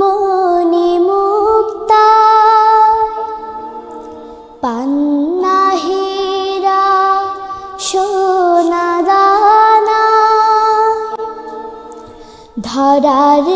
মনি মুক্তা পান্না হীরা সোনা ধরার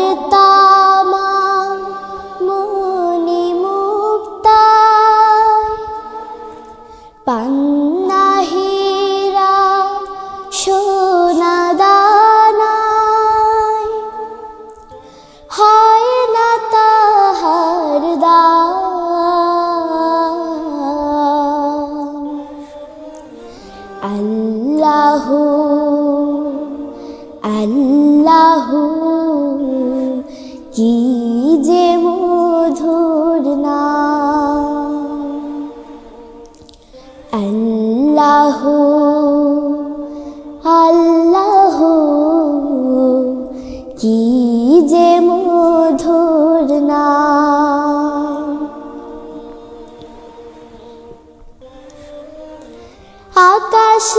কি যে মধুর নাম। আল্লাহু আল্লাহু কি যে মধুর নাম। আকাশ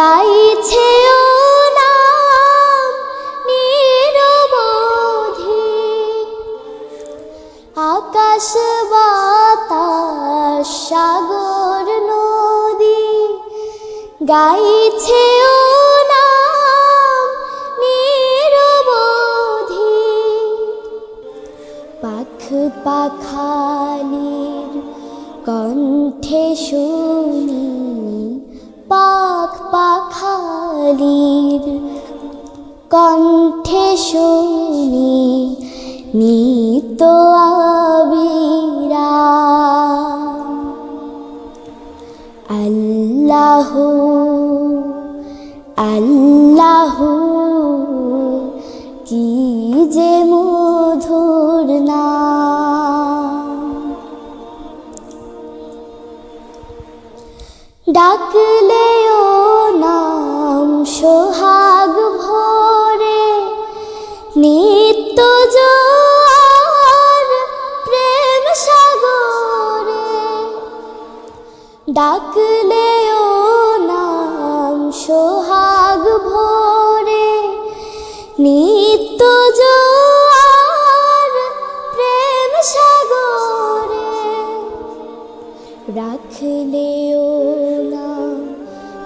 গাইছে ও নাম আকাশ, বাতাস, সাগর, নদী গাইছে ও নাম নিরবধি। পাখ পাখালির কণ্ঠে শুনি কণ্ঠে শুনি নিত আল্লাহ আল্লাহু ডাকলে ও নাম সোহাগ ভরে। নিত্য জোয়ার প্রেম সাগরে। রাখলে ও নাম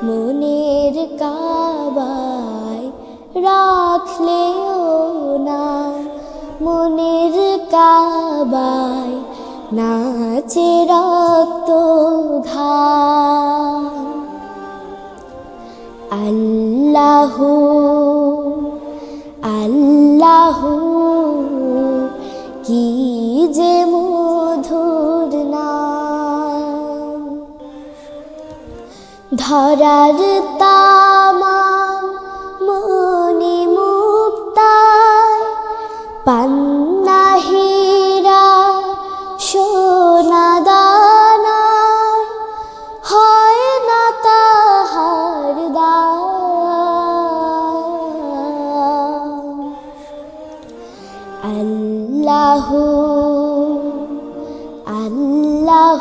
মনের কাবায়। রাখলে ও নাম মনের কাবায়। নাচে রক্ত ঘাম। আল্লাহু আল্লাহু কি যে মধুর নাম। ধরার তামাম